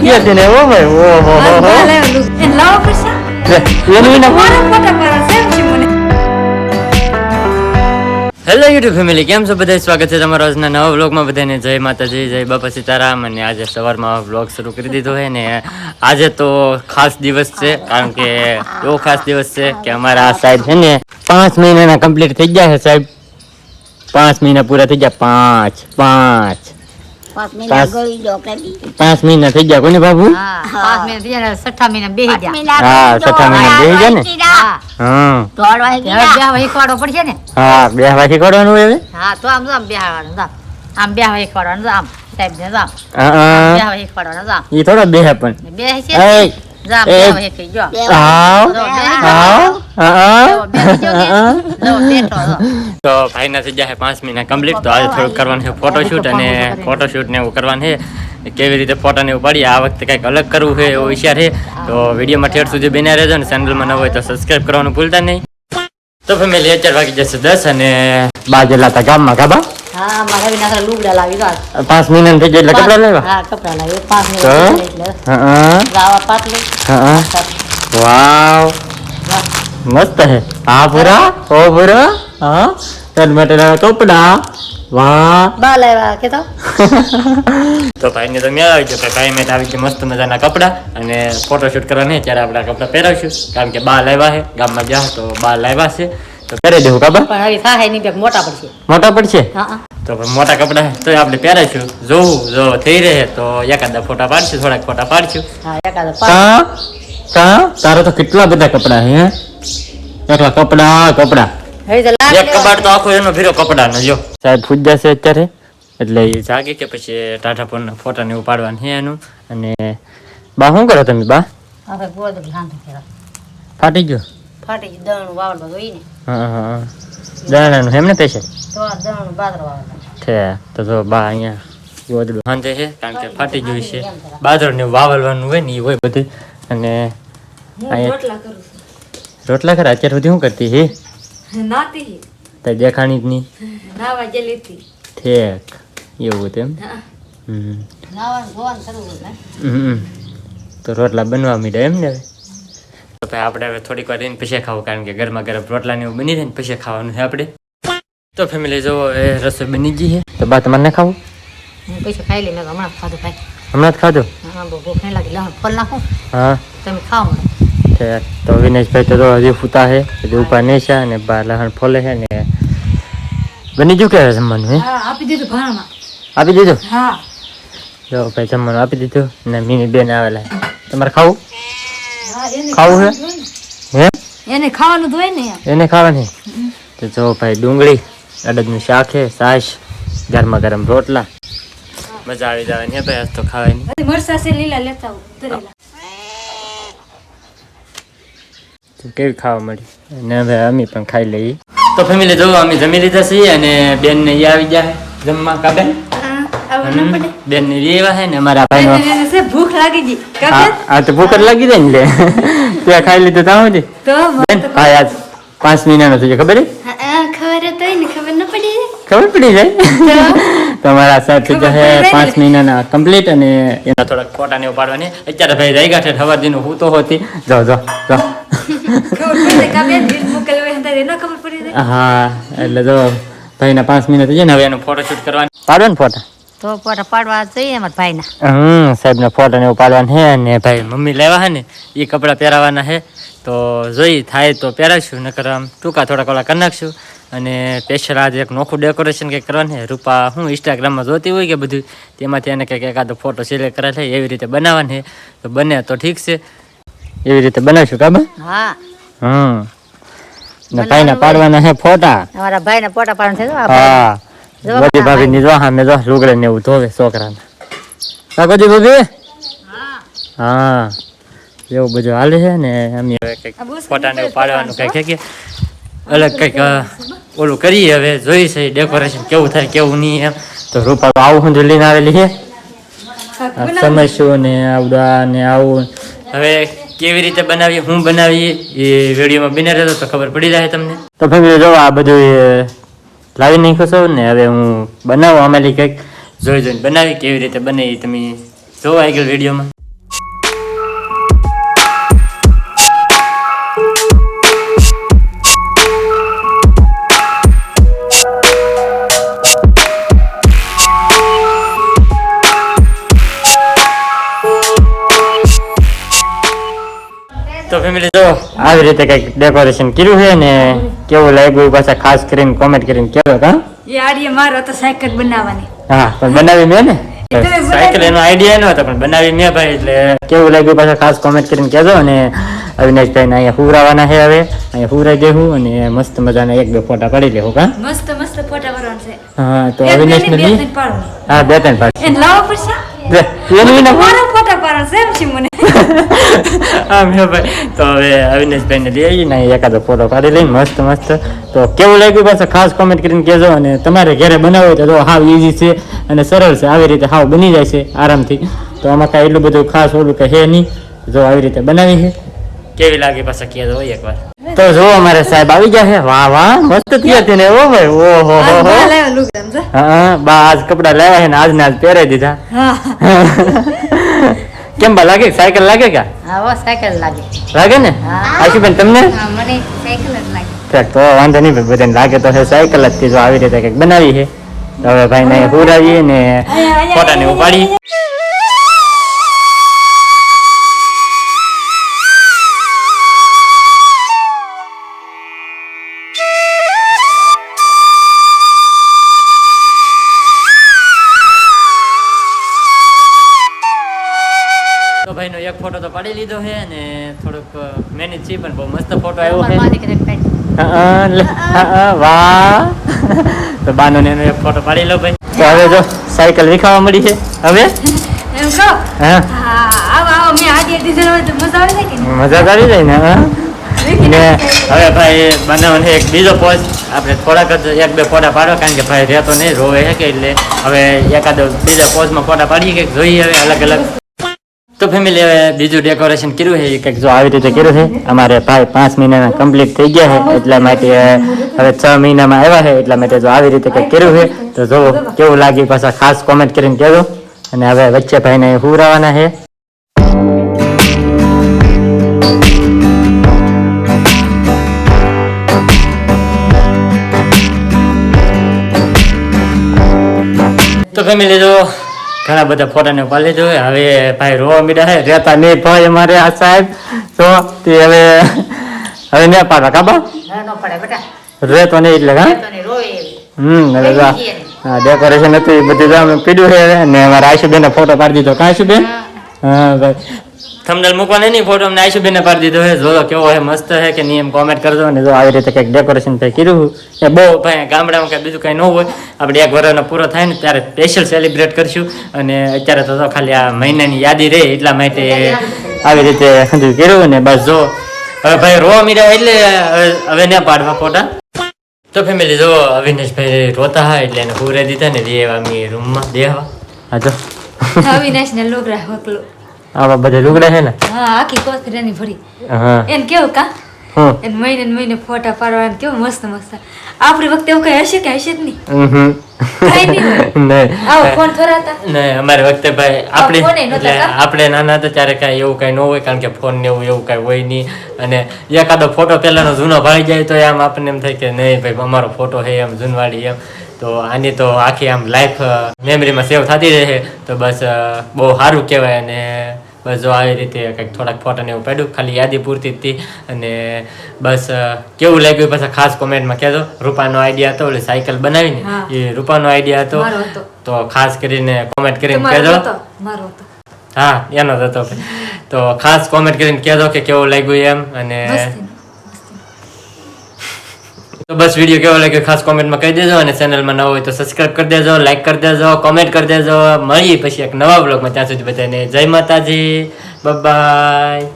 અત્યારથી ને ઓ ભાઈ ઓહો હો હો એને લાવો પડશે લે, એનું વિના મારા ફોટા છે છે મને હેલો યુટ્યુબ ફેમિલી કેમ છો બધા સ્વાગત છે તમારા આજના નવા વ્લોગમાં બધાને જય માતાજી જય બાપા સીતારામ અને આજે સવારમાં વ્લોગ શરૂ કરી દીધો છે ને આજે તો ખાસ દિવસ છે કારણ કે એવો ખાસ દિવસ છે કે અમારા આ સાહેબ છે ને પાંચ મહિનાના કમ્પ્લીટ થઈ ગયા છે સાહેબ પાંચ મહિના પૂરા થઈ ગયા પાંચ પાંચ પાંચ મહિના ગળી દો કરી પાંચ મહિના થઈ ગયા કોને બાબુ? પાંચ મહિના થઈ ગયા ને છઠ્ઠા મહિના બેહી ગયા. હા, છઠ્ઠા મહિના બેહી ગયા ને? હા. વાગે બેહવા શીખવાડવો પડશે ને? હા શીખવાડવાનું હવે? હા તો આમ આમ બેહવાનું આમ. બે બેહવા શીખવાડવાનું આમ. સાહેબ ને આમ. હા બેહવા શીખવાડવાનું આમ. એ થોડો બે પણ. ને? છે એય, em hiểu આવ. જો બેઠો જો તો ભાઈના થઈ જાય પાંચ મહિના કમ્પ્લીટ તો આજે થોડુંક કરવાનું છે ફોટોશૂટ અને ફોટોશૂટ ને એવું કરવાનું છે કેવી રીતે ફોટા ને એવું પાડીએ આ વખતે કંઈક અલગ કરવું છે એવો વિચાર છે તો વિડીયોમાં ઠેર સુધી બિના રહેજો ને ચેનલમાં ન હોય તો સબસ્ક્રાઈબ કરવાનું ભૂલતા નહીં તો ફેમિલી અત્યારે વાગી જશે દસ અને બા જેટલા હતા ગામમાં ગાબા હા મારા વિના લુગડા લાવી પાંચ મહિના થઈ જાય એટલે કપડા લેવા? હા કપડા લાવી પાંચ મહિના એટલે. હા લાવા પાટલું. હા વાવ. મસ્ત હે. હા પૂરા? ઓ પૂરા? હા? તન માટે કપડા? વાહ. બા લાવ્યા કે તો તો તો મેળ આવી ગયો. મેં આવી ગયા મસ્ત મજાના કપડા અને ફોટોશૂટ કરવાને ત્યારે આપણા કપડા પહેરાવશું. કારણ કે બા લાવ્યા છે. ગામમાં ગયા તો બા લાવ્યા છે. પહેરી દેવું કાબા પણ હવે મોટા પડશે. મોટા પડશે? હા હા. તો મોટા કપડા તો આપણે પહેરાશું જોવું જો થઈ રહે તો એકાદા ફોટા પાડશું થોડાક ફોટા પાડશું. હા એકાદા. કા? કા? તારા તો કેટલા બધા કપડા હે એકલા કપડા કપડાં. એક કબાટ તો આખો એનો ભીરો કપડા નો જો. સાહેબ ફૂટ જશે અત્યારે. એટલે એ જાગે કે પછી ટાટા ફોનના ફોટા ને એવું પાડવાનું છે એનું. અને બા શું કરો તમે બા. ફાટી ગયો? ફાટી દણ વાવડો જોઈ ને. હા હા. હા દાણાનું એમને પૈસા તો આ દળનું બાજરો વાવડો છે. તો જો બા અહીંયા ગોદડું હાંજે છે કારણ કે ફાટી ગયું છે. બાજરો ને વાવલવાનું હોય ને એ હોય બધું. અને અહીંયા રોટલા ખરા? અત્યાર સુધી શું કરતી હે? નાતી તે દેખાણી જ નહીં. નાવા જેલી ઠેક. એવું તેમ એમ? હમ. નાવા ધોવાનું કરવું હમ. તો રોટલા બનવા મીડે એમ ને હવે? તો ભાઈ આપણે હવે થોડીક વાર રહીને પછી ખાવું કારણ કે ગરમા ગરમ રોટલા ને એવું બની રહે ને પછી ખાવાનું છે આપણે. તો ફેમિલી જો એ રસોઈ બની ગઈ છે. તો બા તમારે ના ખાવું? પછી ખાઈ લઈ મેં હમણાં ખાધું હમણાં જ ખાધો? હા ભૂખ નહીં લાગી. લહણ ફળ નાખું. હા. તમે ખાઓ તો વિનેશભાઈ તો હજી ફૂતા છે હજી ઉપા નહીં છે અને બા લહણ ફોલે છે ને બની ગયું કે જમવાનું આપી દીધું ભાણમાં. આપી દીધું? હા. જો ભાઈ જમવાનું આપી દીધું ને મીની બેન આવેલા તમારે ખાવું? ખાવું છે હે? એને ખાવાનું હોય ને એને ખાવાની? તો જો ભાઈ ડુંગળી અડદનું શાક છે છાશ ગરમા ગરમ રોટલા. મજા આવી જાય ને ભાઈ આજ તો ખાવાની. મરસા છે લીલા લેતા કેવી ખાવા મળી? અને હવે અમે પણ ખાઈ લઈએ. તો ફેમિલી જો અમે જમી લીધા છીએ અને બેન ને આવી જાય જમવા. કાબે બેન ને ઈ આવ્યા ને અમારા ભાઈનો. ભૂખ લાગી ગઈ. હા તો ભૂખ લાગી જાય ને લે. ખાઈ લીધું તો સુધી તો બેન ભાઈ આજ પાંચ મહિનાનો થઈ ખબર ખબર તો ને ખબર ન પડી ખબર પડી જાય? તમારા સાથે થઈ જશે પાંચ મહિનાના કમ્પ્લીટ અને એના થોડાક ફોટા ને એવું પાડવાની. અત્યારે ભાઈ રહી ગયા છે ખબર દીનું હું તો હોતી. જો જો જો. હા એટલે જો ભાઈના પાંચ મહિના થઈ જાય ને હવે એનો ફોટો શૂટ કરવાનો. પાડો ને ફોટા. તો ફોટા પાડવા જઈએ અમારા ભાઈના. હમ સાહેબના ફોટા ને એવું પાડવાના છે અને ભાઈ મમ્મી લેવા છે ને એ કપડાં પહેરાવાના છે તો જોઈ થાય તો પહેરાવશું નકર આમ ટૂંકા થોડા કલાક કરી નાખશું. અને સ્પેશિયલ આજે એક નોખું ડેકોરેશન કંઈક કરવાનું છે રૂપા હું ઇન્સ્ટાગ્રામમાં જોતી હોય કે બધું તેમાંથી એને કંઈક એકાદો ફોટો સિલેક્ટ કરે છે એવી રીતે બનાવવાની છે તો બને તો ઠીક છે. એવી રીતે બનાવશું કાબા હા. હમ. ને ભાઈના પાડવાના છે ફોટા. અમારા ભાઈના ફોટા પાડવાના છે હા. બધી ભાભી ની જો સામે જો લુગડે ને એવું ધોવે છોકરાને. હા બધી ભાભી? હા. એવું બધું હાલે છે ને અમે હવે કંઈક ફોટા ને પાડવાનું કંઈક કે અલગ કંઈક ઓલું કરીએ હવે જોઈ છે ડેકોરેશન કેવું થાય કેવું નહીં એમ. તો રૂપા આવું હું લઈને આવેલી છે. સમસ્યું ને આવડા ને આવું. હવે કેવી રીતે બનાવીએ હું બનાવીએ એ વિડીયોમાં બને રહેતો તો ખબર પડી જાય તમને. તો ફેમિલી જો આ બધું એ લાવી નાખ્યો છો ને હવે હું બનાવું અમારી કંઈક. જોઈ જોઈને બનાવી કેવી રીતે બને એ તમે જોવા આગળ વિડીયોમાં. આવી રીતે કંઈક ડેકોરેશન કર્યું છે ને કેવું લાગ્યું? પાછા ખાસ કરીને કોમેન્ટ કરીને કહેજો હા? યાર મારો તો સાયકલ બનાવવાની. હા પણ બનાવી મેં ને? એ સાયકલ એનો આઈડિયા ન હતો પણ બનાવી મેં ભાઈ એટલે કેવું લાગ્યું? પાછા ખાસ કોમેન્ટ કરીને કહેજો અને અવિનાશભાઈને અહીંયા હુરાવાના છે હવે. અહીંયા હુરાઈ દેવું અને મસ્ત મજાના એક બે ફોટા પાડી લેવું કા મસ્ત મસ્ત ફોટા ભરવાનું છે. હા તો અવિનાશ પાડવાનું. હા બે ત્રણ પાડી. એને લાવવા પડશે? લે, એનું વિના મારા ફોટા છે એમ છે મને હા મેં ભાઈ તો હવે અવિનેશભાઈને લઈ આવીને એકાદો ફોટો પાડી લઈને મસ્ત મસ્ત તો કેવું લાગ્યું પાછા ખાસ કોમેન્ટ કરીને કહેજો અને તમારે ઘરે બનાવવું હોય તો હાવ ઈઝી છે અને સરળ છે આવી રીતે હાવ બની જાય છે આરામથી તો આમાં કાંઈ એટલું બધું ખાસ ઓલું કે હે નહીં જો આવી રીતે બનાવી છે કેવી લાગી પાછા કહેજો હોય એકવાર? તો જો અમારે સાહેબ આવી ગયા છે. વાહ વાહ મસ્ત થયા તેને ઓ ભાઈ. ઓ હો હો હો. બા? હા આજ કપડા લાવ્યા છે ને આજને આજ પહેરે દીધા. કેમ બા લાગે? સાયકલ લાગે કે? હા સાયકલ લાગે. લાગે ને? હા. આશુબેન તમને? મને સાયકલ જ લાગે. ઠીક, તો વાંધો નહીં ભાઈ બધાને લાગે તો છે સાયકલ જ કે જો આવી રીતે કંઈક બનાવી છે. તો હવે ભાઈને પૂરાવીએ ને ફોટાને ઉપાડી ફોટો પાડી લીધો છે અને થોડુંક મહેનત છે પણ બહુ મસ્ત ફોટો આવ્યો છે. ને વાહ. તો બાનો ને એક ફોટો પાડી લો ભાઈ. તો હવે જો સાયકલ વિખાવા મળી છે. હવે? એમ કહો? હા. હા આવો આવો મેં આજે ડીઝલ હોય તો મજા આવી મજા જાય ને હા? ને હવે ભાઈ બનાવવાનો એક બીજો પોઝ આપણે થોડાક જ એક બે ફોટા પાડો કારણ કે ભાઈ રહેતો નહીં રોવે છે કે એટલે. હવે એકાદો બીજા પોઝમાં ફોટા પાડીએ કે જોઈએ હવે અલગ અલગ. તો ફેમિલી હવે બીજું ડેકોરેશન કર્યું છે કંઈક જો આવી રીતે કર્યું છે. અમારે ભાઈ પાંચ મહિનાના કમ્પ્લીટ થઈ ગયા છે, એટલા માટે હવે છ મહિનામાં આવ્યા છે, એટલા માટે જો આવી રીતે કંઈક કર્યું છે, તો જો કેવું લાગ્યું પાછા ખાસ કોમેન્ટ કરીને કહેજો. અને હવે વચ્ચે ભાઈને હુરાવાના છે. તો ફેમિલી જો ઘણા બધા ફોટાને પાલી લીધું હવે ભાઈ રોવા મીડા છે રહેતા નહીં ભાઈ અમારે આ સાહેબ. તો તે હવે હવે ને પાડવા કાબા રહેતો નહીં એટલે હા. હમ હા ડેકોરેશન હતું એ બધું અમે પીડ્યું છે. ને અમારા આશુબેન ફોટો પાડી દીધો. કાં આશુબેન? હા ભાઈ. થંબનેલ મૂકવાનો નહીં ફોટો અમને આશુબેન પાડી દીધો હે જો કેવો હે મસ્ત હે કે નહીં એમ કોમેન્ટ કરજો. અને જો આવી રીતે કંઈક ડેકોરેશન ભાઈ કર્યું એ બહુ ભાઈ ગામડામાં કંઈ બીજું કંઈ ન હોય આપણે એક વર્ષનો પૂરો થાય ને ત્યારે સ્પેશિયલ સેલિબ્રેટ કરશું. અને અત્યારે તો ખાલી આ મહિનાની યાદી રહે એટલા માટે આવી રીતે કર્યું ને બસ જો. હવે ભાઈ રોવા મીડા એટલે હવે- ના પાડવા ફોટા. તો ફેમિલી જો અવિનાશભાઈ રોતા હા એટલે એને પૂરે દીધા ને દેવા મી રૂમમાં દેવા હા જો. અવિનાશ ને લુગડા આવા બધા લુગડા છે ને? હા આખી કોથળીની ભરી. હા. એને કેવું કા? એને મહિને મહિને ફોટા પાડવાના કેવું મસ્ત મસ્ત. આપણી વખતે એવું કઈ હશે કે હશે જ નહીં? હોય. નહીં. આવો ફોન થોડા નહીં અમારી વખતે ભાઈ આપણે ફોને નહોતા એટલે કા? આપણે નાના હતા ત્યારે કાંઈ એવું કાંઈ ન હોય કારણ કે ફોન ને એવું એવું કાંઈ હોય નહીં. અને એકાદો ફોટો પહેલાનો જૂનો ભાઈ જાય તો એમ આપણને એમ થાય કે નહીં ભાઈ અમારો ફોટો છે એમ જૂનવાડી એમ. તો આની તો આખી આમ લાઈફ મેમરીમાં સેવ થતી રહે તો બસ બહુ સારું કહેવાય અને બસ જો આવી રીતે કંઈક થોડાક ફોટા ને એવું પડ્યું. ખાલી યાદી પૂરતી હતી. અને બસ કેવું લાગ્યું પાછા ખાસ કોમેન્ટમાં કહેજો. રૂપાનો આઈડિયા હતો એટલે સાયકલ બનાવીને. એ રૂપાનો આઈડિયા હતો. તો ખાસ કરીને કોમેન્ટ કરીને કહેજો. મારો હતો. હા એનો જ હતો તો ખાસ કોમેન્ટ કરીને કહેજો કે કેવું લાગ્યું એમ. અને તો બસ વીડિયો કેવો લાગ્યો ખાસ કોમેન્ટમાં કહી દેજો અને ચેનલમાં નવો હોય તો સબસ્ક્રાઇબ કરી દેજો લાઈક કરી દેજો કોમેન્ટ કરી દેજો. મળીએ પછી એક નવા બ્લોગમાં ત્યાં સુધી બધાને જય માતાજી. બાય